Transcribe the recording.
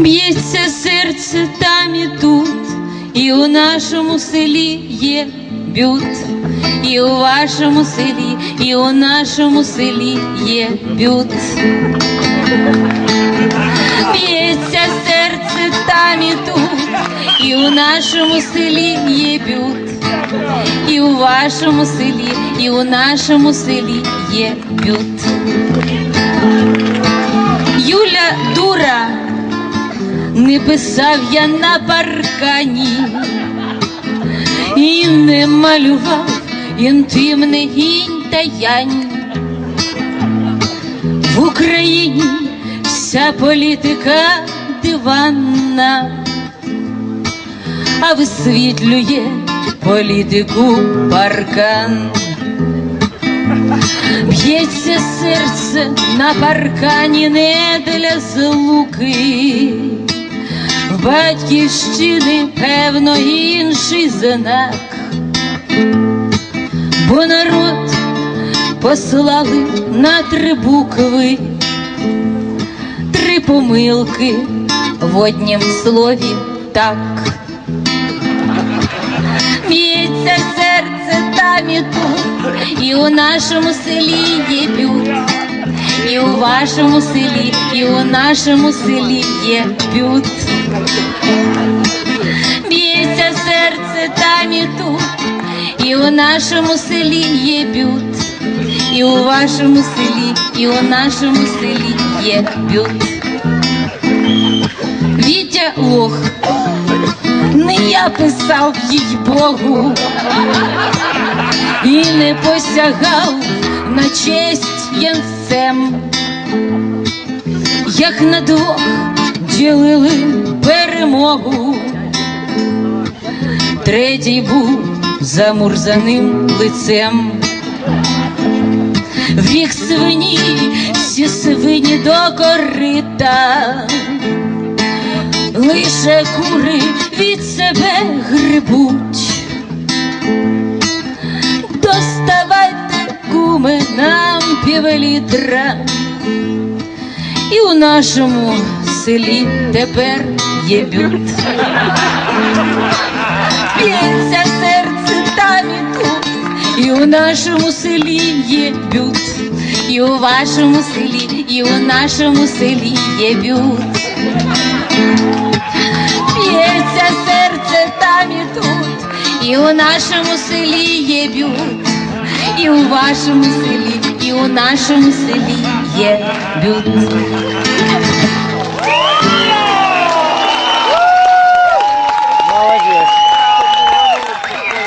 Б'ється серце там і тут, і у нашому селі є бют, і у вашому селі, і у нашому селі є бют. Б'ється серце там і тут, і у нашому селі є бют, і у вашому селі, і у нашому селі є. Юля дура, не писав я на паркані і не малював інтимне гінь та янь. В Україні вся політика диванна, а висвітлює політику паркан. Б'ється серце на паркані не для злуки, в батьківщини, певно, інший знак, бо народ послали на три букви, три помилки в однім слові так. І у нашому селі є бют, і у вашому селі, і у нашому селі є бют. Б'ється серце там і тут, і у нашому селі є бют, і у вашому селі, і у нашому селі є бют. Вітя лох. Я писав їй Богу. І не посягав на честь янцем, як на двох ділили перемогу, третій був замурзаним лицем. Вік свині, всі свині до корита. Лише кури від нам півлітра, і у нашому селі тепер є бют. Б'ється серце там і тут, і у нашому селі є бют, і у вашому селі, і у нашому селі є бют. Б'ється серце там і тут, і у нашому селі є бют, у вашому селі, і у нашому селі є бют.